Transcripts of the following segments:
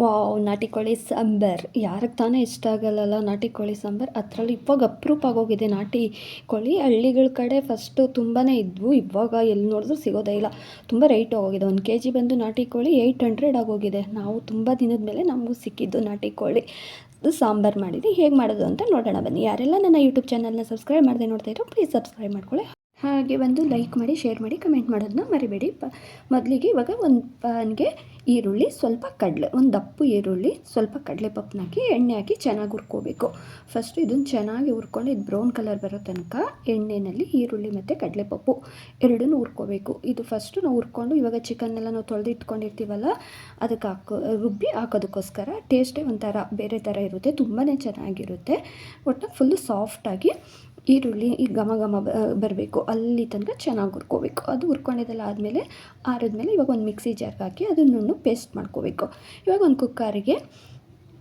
Wow, ನಾಟಿ ಕೋಳಿ ಸಾಂಬಾರು. ಯಾರಿಗೆ ತಾನೇ ಇಷ್ಟ ಆಗಲ್ಲಲ್ಲ ನಾಟಿ ಕೋಳಿ ಸಾಂಬಾರು? ಅದರಲ್ಲಿ ಇವಾಗ ಅಪ್ರೂಪ ಆಗೋಗಿದೆ ನಾಟಿ ಕೋಳಿ. ಹಳ್ಳಿಗಳ ಕಡೆ ಫಸ್ಟು ತುಂಬಾ ಇದ್ವು, ಇವಾಗ ಎಲ್ಲಿ ನೋಡಿದ್ರೂ ಸಿಗೋದೇ ಇಲ್ಲ. ತುಂಬ ರೇಟ್ ಆಗೋಗಿದೆ ಒಂದು ಕೆ ಜಿ ಬಂದು ನಾಟಿ ಕೋಳಿ ಏಯ್ಟ್ ಹಂಡ್ರೆಡ್ ಆಗೋಗಿದೆ. ನಾವು ತುಂಬ ದಿನದ ಮೇಲೆ ನಮಗೂ ಸಿಕ್ಕಿದ್ದು ನಾಟಿ ಕೋಳಿ. ಅದು ಸಾಂಬಾರು ಮಾಡಿದ್ವಿ. ಹೇಗೆ ಮಾಡೋದು ಅಂತ ನೋಡೋಣ ಬನ್ನಿ. ಯಾರೆಲ್ಲ ನನ್ನ ಯೂಟ್ಯೂಬ್ ಚಾನಲ್ನ ಸಬ್ಸ್ಕ್ರೈಬ್ ಮಾಡದೆ ನೋಡ್ತಾ ಇದ್ರು ಪ್ಲೀಸ್ ಸಬ್ಸ್ಕ್ರೈಬ್ ಮಾಡ್ಕೊಳ್ಳಿ. ಹಾಗೆ ಒಂದು ಲೈಕ್ ಮಾಡಿ ಶೇರ್ ಮಾಡಿ ಕಮೆಂಟ್ ಮಾಡೋದನ್ನ ಮರಿಬೇಡಿ. ಪ, ಮೊದಲಿಗೆ ಇವಾಗ ಒಂದು ಪಾನ್ಗೆ ಈರುಳ್ಳಿ, ಸ್ವಲ್ಪ ಕಡಲೆ, ಒಂದು ದಪ್ಪು ಈರುಳ್ಳಿ, ಸ್ವಲ್ಪ ಕಡಲೆ ಪಪ್ಪನ್ನ ಹಾಕಿ, ಎಣ್ಣೆ ಹಾಕಿ ಚೆನ್ನಾಗಿ ಹುರ್ಕೋಬೇಕು. ಫಸ್ಟು ಇದನ್ನು ಚೆನ್ನಾಗಿ ಹುರ್ಕೊಂಡು, ಇದು ಬ್ರೌನ್ ಕಲರ್ ಬರೋ ತನಕ ಎಣ್ಣೆಯಲ್ಲಿ ಈರುಳ್ಳಿ ಮತ್ತು ಕಡಲೆಪಪ್ಪು ಎರಡನ್ನು ಹುರ್ಕೋಬೇಕು. ಇದು ಫಸ್ಟು ನಾವು ಹುರ್ಕೊಂಡು, ಇವಾಗ ಚಿಕನ್ನೆಲ್ಲ ನಾವು ತೊಳೆದು ಇಟ್ಕೊಂಡಿರ್ತೀವಲ್ಲ ಅದಕ್ಕೆ ಹಾಕೋ, ರುಬ್ಬಿ ಹಾಕೋದಕ್ಕೋಸ್ಕರ ಟೇಸ್ಟೇ ಒಂಥರ ಬೇರೆ ಥರ ಇರುತ್ತೆ ತುಂಬಾ ಚೆನ್ನಾಗಿರುತ್ತೆ. ಒಟ್ಟು ಫುಲ್ಲು ಸಾಫ್ಟಾಗಿ ಈರುಳ್ಳಿ ಈ ಘಮ ಘಮ ಬರಬೇಕು. ಅಲ್ಲಿ ತನಕ ಚೆನ್ನಾಗಿ ಹುರ್ಕೋಬೇಕು. ಅದು ಹುರ್ಕೊಂಡಿದ್ದೆಲ್ಲ ಆದಮೇಲೆ ಆರಿದ್ಮೇಲೆ ಇವಾಗ ಒಂದು ಮಿಕ್ಸಿ ಜಾರ್ಗೆ ಹಾಕಿ ಅದನ್ನು ಪೇಸ್ಟ್ ಮಾಡ್ಕೋಬೇಕು. ಇವಾಗ ಒಂದು ಕುಕ್ಕರಿಗೆ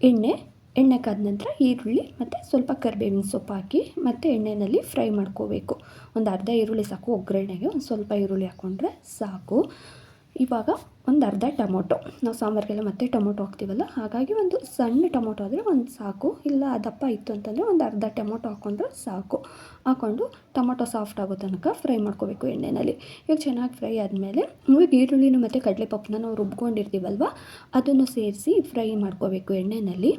ಎಣ್ಣೆ ಎಣ್ಣೆ ಕಾದ ನಂತರ ಈರುಳ್ಳಿ ಮತ್ತು ಸ್ವಲ್ಪ ಕರಿಬೇವಿನ ಸೊಪ್ಪು ಹಾಕಿ ಮತ್ತು ಎಣ್ಣೆಯಲ್ಲಿ ಫ್ರೈ ಮಾಡ್ಕೋಬೇಕು. ಒಂದು ಅರ್ಧ ಈರುಳ್ಳಿ ಸಾಕು. ಒಗ್ಗರಣೆಗೆ ಒಂದು ಸ್ವಲ್ಪ ಈರುಳ್ಳಿ ಹಾಕ್ಕೊಂಡ್ರೆ ಸಾಕು. ಇವಾಗ ಒಂದು ಅರ್ಧ ಟೊಮೊಟೊ. ನಾವು ಸಾಂಬಾರಿಗೆಲ್ಲ ಮತ್ತೆ ಟೊಮೊಟೊ ಹಾಕ್ತೀವಲ್ಲ, ಹಾಗಾಗಿ ಒಂದು ಸಣ್ಣ ಟೊಮೊಟೊ ಆದರೆ ಒಂದು ಸಾಕು. ಇಲ್ಲ ದಪ್ಪ ಇತ್ತು ಅಂತಂದರೆ ಒಂದು ಅರ್ಧ ಟೊಮೊಟೊ ಹಾಕ್ಕೊಂಡ್ರೆ ಸಾಕು. ಹಾಕ್ಕೊಂಡು ಟೊಮೊಟೊ ಸಾಫ್ಟ್ ಆಗೋ ತನಕ ಫ್ರೈ ಮಾಡ್ಕೋಬೇಕು ಎಣ್ಣೆಯಲ್ಲಿ ಇವಾಗ ಚೆನ್ನಾಗಿ ಫ್ರೈ ಆದಮೇಲೆ ಇವಾಗ ಈರುಳ್ಳಿನೂ ಮತ್ತು ಕಡಲೆಪಪ್ಪನ್ನ ನಾವು ರುಬ್ಕೊಂಡಿರ್ತೀವಲ್ವ, ಅದನ್ನು ಸೇರಿಸಿ ಫ್ರೈ ಮಾಡ್ಕೋಬೇಕು ಎಣ್ಣೆಯಲ್ಲಿ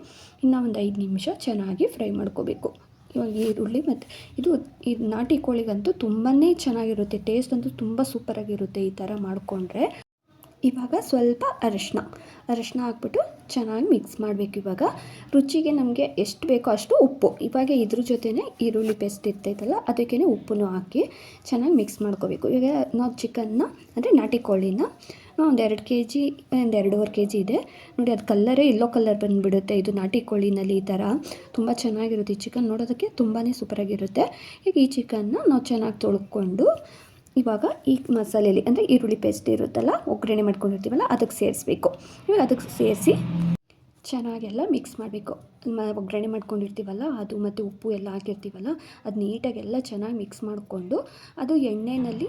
ಇನ್ನೂ ಒಂದು ಐದು ನಿಮಿಷ ಚೆನ್ನಾಗಿ ಫ್ರೈ ಮಾಡ್ಕೋಬೇಕು. ಇವಾಗ ಈರುಳ್ಳಿ ಮತ್ತು ಇದು ಇದು ನಾಟಿ ಕೋಳಿಗಂತೂ ತುಂಬಾ ಚೆನ್ನಾಗಿರುತ್ತೆ. ಟೇಸ್ಟ್ ಅಂತೂ ತುಂಬ ಸೂಪರಾಗಿರುತ್ತೆ ಈ ಥರ ಮಾಡಿಕೊಂಡ್ರೆ. ಇವಾಗ ಸ್ವಲ್ಪ ಅರಿಶಿನ ಅರಿಶಿನ ಹಾಕ್ಬಿಟ್ಟು ಚೆನ್ನಾಗಿ ಮಿಕ್ಸ್ ಮಾಡಬೇಕು ಇವಾಗ. ರುಚಿಗೆ ನಮಗೆ ಎಷ್ಟು ಬೇಕೋ ಅಷ್ಟು ಉಪ್ಪು. ಇವಾಗ ಇದ್ರ ಜೊತೆನೇ ಈರುಳ್ಳಿ ಪೇಸ್ಟ್ ಇರ್ತೈತಲ್ಲ ಅದಕ್ಕೇ ಉಪ್ಪನ್ನು ಹಾಕಿ ಚೆನ್ನಾಗಿ ಮಿಕ್ಸ್ ಮಾಡ್ಕೋಬೇಕು. ಇವಾಗ ನಾವು ಚಿಕನ್ನ ಅಂದರೆ ನಾಟಿ ಕೋಳಿನ ಒಂದು ಎರಡು ಕೆ ಜಿ ಒಂದು ಎರಡೂವರೆ ಕೆ ಜಿ ಇದೆ. ನೋಡಿ, ಅದು ಕಲ್ಲರೇ ಎಲ್ಲೋ ಕಲರ್ ಬಂದುಬಿಡುತ್ತೆ. ಇದು ನಾಟಿ ಕೋಳಿನಲ್ಲಿ ಈ ಥರ ತುಂಬ ಚೆನ್ನಾಗಿರುತ್ತೆ ಈ ಚಿಕನ್ ನೋಡೋದಕ್ಕೆ ತುಂಬಾ ಸೂಪರಾಗಿರುತ್ತೆ ಈಗ ಈ ಚಿಕನ್ನ ನಾವು ಚೆನ್ನಾಗಿ ತೊಳ್ಕೊಂಡು ಇವಾಗ ಈ ಮಸಾಲೆಯಲ್ಲಿ ಅಂದರೆ ಈರುಳ್ಳಿ ಪೇಸ್ಟ್ ಇರುತ್ತಲ್ಲ, ಒಗ್ಗರಣೆ ಮಾಡ್ಕೊಂಡಿರ್ತೀವಲ್ಲ, ಅದಕ್ಕೆ ಸೇರಿಸ್ಬೇಕು. ಇವಾಗ ಅದಕ್ಕೆ ಸೇರಿಸಿ ಚೆನ್ನಾಗೆಲ್ಲ ಮಿಕ್ಸ್ ಮಾಡಬೇಕು. ಒಗ್ಗರಣೆ ಮಾಡ್ಕೊಂಡಿರ್ತೀವಲ್ಲ, ಅದು ಮತ್ತು ಉಪ್ಪು ಎಲ್ಲ ಹಾಕಿರ್ತೀವಲ್ಲ, ಅದು ನೀಟಾಗೆಲ್ಲ ಚೆನ್ನಾಗಿ ಮಿಕ್ಸ್ ಮಾಡಿಕೊಂಡು ಅದು ಎಣ್ಣೆಯಲ್ಲಿ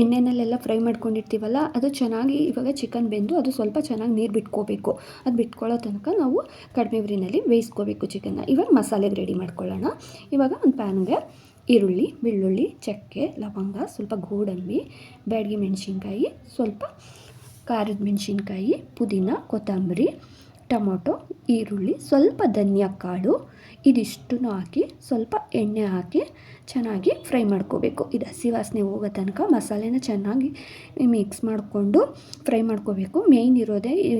ಎಣ್ಣೆಯಲ್ಲೆಲ್ಲ ಫ್ರೈ ಮಾಡ್ಕೊಂಡಿರ್ತೀವಲ್ಲ, ಅದು ಚೆನ್ನಾಗಿ ಇವಾಗ ಚಿಕನ್ ಬೆಂದು ಅದು ಸ್ವಲ್ಪ ಚೆನ್ನಾಗಿ ನೀರು ಬಿಟ್ಕೋಬೇಕು. ಅದು ಬಿಟ್ಕೊಳ್ಳೋ ತನಕ ನಾವು ಕಡಿಮೆ ಉರಿನಲ್ಲಿ ಬೇಯಿಸ್ಕೋಬೇಕು ಚಿಕನ್ನ ಇವಾಗ ಮಸಾಲೆಗೆ ರೆಡಿ ಮಾಡ್ಕೊಳ್ಳೋಣ. ಇವಾಗ ಒಂದು ಪ್ಯಾನ್ಗೆ ಈರುಳ್ಳಿ ಬೆಳ್ಳುಳ್ಳಿ ಚಕ್ಕೆ ಲವಂಗ ಸ್ವಲ್ಪ ಗೋಡಂಬಿ ಬ್ಯಾಡಗಿ ಮೆಣಸಿನ್ಕಾಯಿ ಸ್ವಲ್ಪ ಖಾರದ ಮೆಣಸಿನ್ಕಾಯಿ ಪುದೀನ ಕೊತ್ತಂಬರಿ ಟೊಮೊಟೊ, ಈರುಳ್ಳಿ, ಸ್ವಲ್ಪ ಧನಿಯಾ ಕಾಳು, ಇದಿಷ್ಟನ್ನು ಹಾಕಿ ಸ್ವಲ್ಪ ಎಣ್ಣೆ ಹಾಕಿ ಚೆನ್ನಾಗಿ ಫ್ರೈ ಮಾಡ್ಕೋಬೇಕು. ಇದು ಹಸಿ ವಾಸನೆ ಹೋಗೋ ತನಕ ಮಸಾಲೆನ ಚೆನ್ನಾಗಿ ಮಿಕ್ಸ್ ಮಾಡಿಕೊಂಡು ಫ್ರೈ ಮಾಡ್ಕೋಬೇಕು. ಮೇಯ್ನ್ ಇರೋದೇ ಈ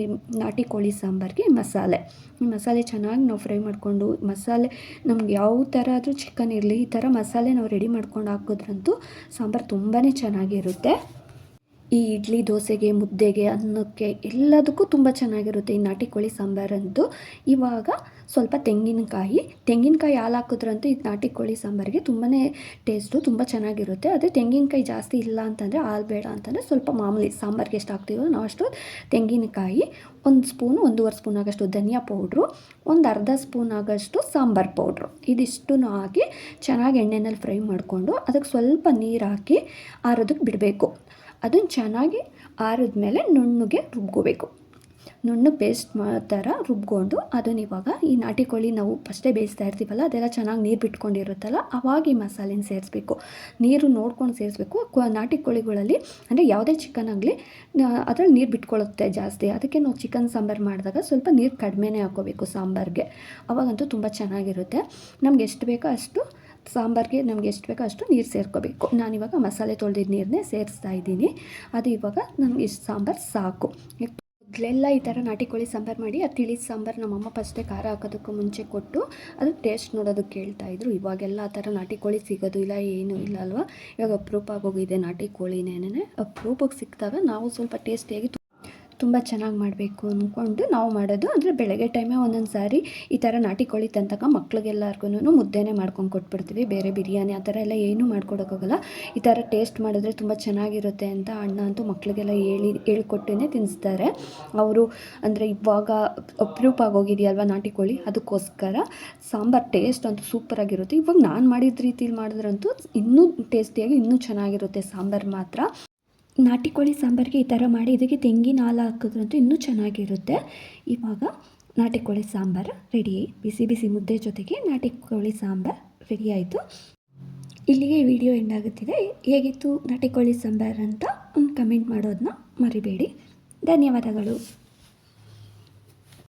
ನಾಟಿ ಕೋಳಿ ಸಾಂಬಾರಿಗೆ ಮಸಾಲೆ. ಮಸಾಲೆ ಚೆನ್ನಾಗಿ ನಾವು ಫ್ರೈ ಮಾಡಿಕೊಂಡು ಮಸಾಲೆ ನಮ್ಗೆ ಯಾವ ಥರ ಆದರೂ ಚಿಕನ್ ಇರಲಿ, ಈ ಥರ ಮಸಾಲೆ ನಾವು ರೆಡಿ ಮಾಡ್ಕೊಂಡು ಹಾಕೋದ್ರಂತೂ ಸಾಂಬಾರು ತುಂಬಾ ಚೆನ್ನಾಗಿರುತ್ತೆ. ಈ ಇಡ್ಲಿ, ದೋಸೆಗೆ, ಮುದ್ದೆಗೆ, ಅನ್ನಕ್ಕೆ ಎಲ್ಲದಕ್ಕೂ ತುಂಬ ಚೆನ್ನಾಗಿರುತ್ತೆ ಈ ನಾಟಿ ಕೋಳಿ ಸಾಂಬಾರಂತೂ ಇವಾಗ ಸ್ವಲ್ಪ ತೆಂಗಿನಕಾಯಿ ತೆಂಗಿನಕಾಯಿ ಹಾಲು ಹಾಕಿದ್ರಂತೂ ಈ ನಾಟಿ ಕೋಳಿ ಸಾಂಬಾರಿಗೆ ತುಂಬಾ ಟೇಸ್ಟು ತುಂಬ ಚೆನ್ನಾಗಿರುತ್ತೆ. ಅದೇ ತೆಂಗಿನಕಾಯಿ ಜಾಸ್ತಿ ಇಲ್ಲ ಅಂತಂದರೆ ಹಾಲು ಬೇಡ ಅಂತಂದರೆ ಸ್ವಲ್ಪ ಮಾಮೂಲಿ ಸಾಂಬಾರಿಗೆ ಎಷ್ಟು ಹಾಕ್ತೀವೋ ನಾವು ಅಷ್ಟು ತೆಂಗಿನಕಾಯಿ ಒಂದು ಸ್ಪೂನು, ಒಂದೂವರೆ ಸ್ಪೂನ್ ಆಗೋಷ್ಟು ಧನಿಯಾ ಪೌಡ್ರು, ಒಂದು ಅರ್ಧ ಸ್ಪೂನ್ ಆಗೋಷ್ಟು ಸಾಂಬಾರು ಪೌಡ್ರು. ಇದಿಷ್ಟು ಹಾಕಿ ಚೆನ್ನಾಗಿ ಎಣ್ಣೆನಲ್ಲಿ ಫ್ರೈ ಮಾಡಿಕೊಂಡು ಅದಕ್ಕೆ ಸ್ವಲ್ಪ ನೀರು ಹಾಕಿ ಆರೋದಕ್ಕೆ ಬಿಡಬೇಕು. ಅದನ್ನು ಚೆನ್ನಾಗಿ ಆರಿದ್ಮೇಲೆ ನುಣ್ಣಗೆ ರುಬ್ಕೋಬೇಕು. ನುಣ್ಣಗೆ ಪೇಸ್ಟ್ ಥರ ರುಬ್ಕೊಂಡು ಅದನ್ನ ಇವಾಗ ಈ ನಾಟಿ ಕೋಳಿ ನಾವು ಫಸ್ಟೇ ಬೇಯಿಸ್ತಾ ಇರ್ತೀವಲ್ಲ, ಅದೆಲ್ಲ ಚೆನ್ನಾಗಿ ನೀರು ಬಿಟ್ಕೊಂಡಿರುತ್ತಲ್ಲ, ಅವಾಗ ಈ ಮಸಾಲೆನ ಸೇರಿಸ್ಬೇಕು. ನೀರು ನೋಡ್ಕೊಂಡು ಸೇರಿಸ್ಬೇಕು. ನಾಟಿ ಕೋಳಿಗಳಲ್ಲಿ ಅಂದರೆ ಯಾವುದೇ ಚಿಕನ್ ಆಗಲಿ ಅದರಲ್ಲಿ ನೀರು ಬಿಟ್ಕೊಳ್ಳುತ್ತೆ ಜಾಸ್ತಿ. ಅದಕ್ಕೆ ನಾವು ಚಿಕನ್ ಸಾಂಬಾರು ಮಾಡಿದಾಗ ಸ್ವಲ್ಪ ನೀರು ಕಡಿಮೆನೇ ಹಾಕೋಬೇಕು ಸಾಂಬಾರಿಗೆ. ಅವಾಗಂತೂ ತುಂಬ ಚೆನ್ನಾಗಿರುತ್ತೆ. ನಮ್ಗೆ ಎಷ್ಟು ಬೇಕೋ ಅಷ್ಟು ಸಾಂಬಾರಿಗೆ ನಮ್ಗೆ ಎಷ್ಟು ಬೇಕೋ ಅಷ್ಟು ನೀರು ಸೇರ್ಕೋಬೇಕು. ನಾನಿವಾಗ ಮಸಾಲೆ ತೊಳೆದಿದ್ದ ನೀರನ್ನೇ ಸೇರಿಸ್ತಾ ಇದ್ದೀನಿ. ಅದು ಇವಾಗ ನಮ್ಗೆ ಇಷ್ಟು ಸಾಂಬಾರು ಸಾಕು. ಮೊದಲೆಲ್ಲ ಈ ಥರ ನಾಟಿ ಕೋಳಿ ಸಾಂಬಾರು ಮಾಡಿ, ಆ ತಿಳಿ ಸಾಂಬಾರು ನಮ್ಮಮ್ಮ ಫಸ್ಟೇ ಖಾರ ಹಾಕೋದಕ್ಕೂ ಮುಂಚೆ ಕೊಟ್ಟು ಅದು ಟೇಸ್ಟ್ ನೋಡೋದಕ್ಕೆ ಕೇಳ್ತಾಯಿದ್ರು ಇವಾಗೆಲ್ಲ ಆ ಥರ ನಾಟಿ ಕೋಳಿ ಸಿಗೋದು ಇಲ್ಲ, ಏನೂ ಇಲ್ಲ ಅಲ್ವಾ? ಇವಾಗ ಅಪರೂಪ ಆಗೋಗಿದೆ ನಾಟಿ ಕೋಳಿನೇನೆ. ಅಪ್ರೂಪಕ್ಕೆ ಸಿಕ್ಕಿದಾಗ ನಾವು ಸ್ವಲ್ಪ ಟೇಸ್ಟಿಯಾಗಿ ತುಂಬ ಚೆನ್ನಾಗಿ ಮಾಡಬೇಕು ಅಂದ್ಕೊಂಡು ನಾವು ಮಾಡೋದು. ಅಂದರೆ ಬೆಳಗ್ಗೆ ಟೈಮೇ ಒಂದೊಂದು ಸಾರಿ ಈ ಥರ ನಾಟಿ ಕೋಳಿ ತಂತಕ ಮಕ್ಳಿಗೆಲ್ಲರಿಗೂ ಮುದ್ದೆನೇ ಮಾಡ್ಕೊಂಡು ಕೊಟ್ಬಿಡ್ತೀವಿ. ಬೇರೆ ಬಿರಿಯಾನಿ ಆ ಥರ ಎಲ್ಲ ಏನೂ ಮಾಡ್ಕೊಡೋಕ್ಕಾಗಲ್ಲ. ಈ ಥರ ಟೇಸ್ಟ್ ಮಾಡಿದ್ರೆ ತುಂಬ ಚೆನ್ನಾಗಿರುತ್ತೆ ಅಂತ ಅಣ್ಣ ಅಂತೂ ಮಕ್ಳಿಗೆಲ್ಲ ಹೇಳಿ ಹೇಳ್ಕೊಟ್ಟೇ ತಿನ್ನಿಸ್ತಾರೆ ಅವರು ಅಂದರೆ ಇವಾಗ ಅಪ್ರೂಪ್ ಆಗೋಗಿದೆಯಲ್ವ ನಾಟಿ ಕೋಳಿ? ಅದಕ್ಕೋಸ್ಕರ ಸಾಂಬಾರು ಟೇಸ್ಟ್ ಅಂತೂ ಸೂಪರಾಗಿರುತ್ತೆ ಇವಾಗ ನಾನು ಮಾಡಿದ ರೀತಿಲಿ ಮಾಡಿದ್ರಂತೂ ಇನ್ನೂ ಟೇಸ್ಟಿಯಾಗಿ ಇನ್ನೂ ಚೆನ್ನಾಗಿರುತ್ತೆ ಸಾಂಬಾರು ಮಾತ್ರ. ನಾಟಿ ಕೋಳಿ ಸಾಂಬಾರಿಗೆ ಈ ಥರ ಮಾಡಿ ಇದಕ್ಕೆ ತೆಂಗಿನ ಹಾಲು ಹಾಕಿದ್ರಂತೂ ಇನ್ನೂ ಚೆನ್ನಾಗಿರುತ್ತೆ. ಇವಾಗ ನಾಟಿ ಕೋಳಿ ಸಾಂಬಾರು ರೆಡಿ ಬಿಸಿ ಬಿಸಿ ಮುದ್ದೆ ಜೊತೆಗೆ ನಾಟಿ ಕೋಳಿ ಸಾಂಬಾರು ರೆಡಿ ಆಯಿತು. ಇಲ್ಲಿಗೆ ವಿಡಿಯೋ ಎಂಡ್ ಆಗುತ್ತಿದೆ. ಹೇಗಿತ್ತು ನಾಟಿ ಕೋಳಿ ಸಾಂಬಾರು ಅಂತ ಒಂದು ಕಮೆಂಟ್ ಮಾಡೋದನ್ನ ಮರಿಬೇಡಿ. ಧನ್ಯವಾದಗಳು.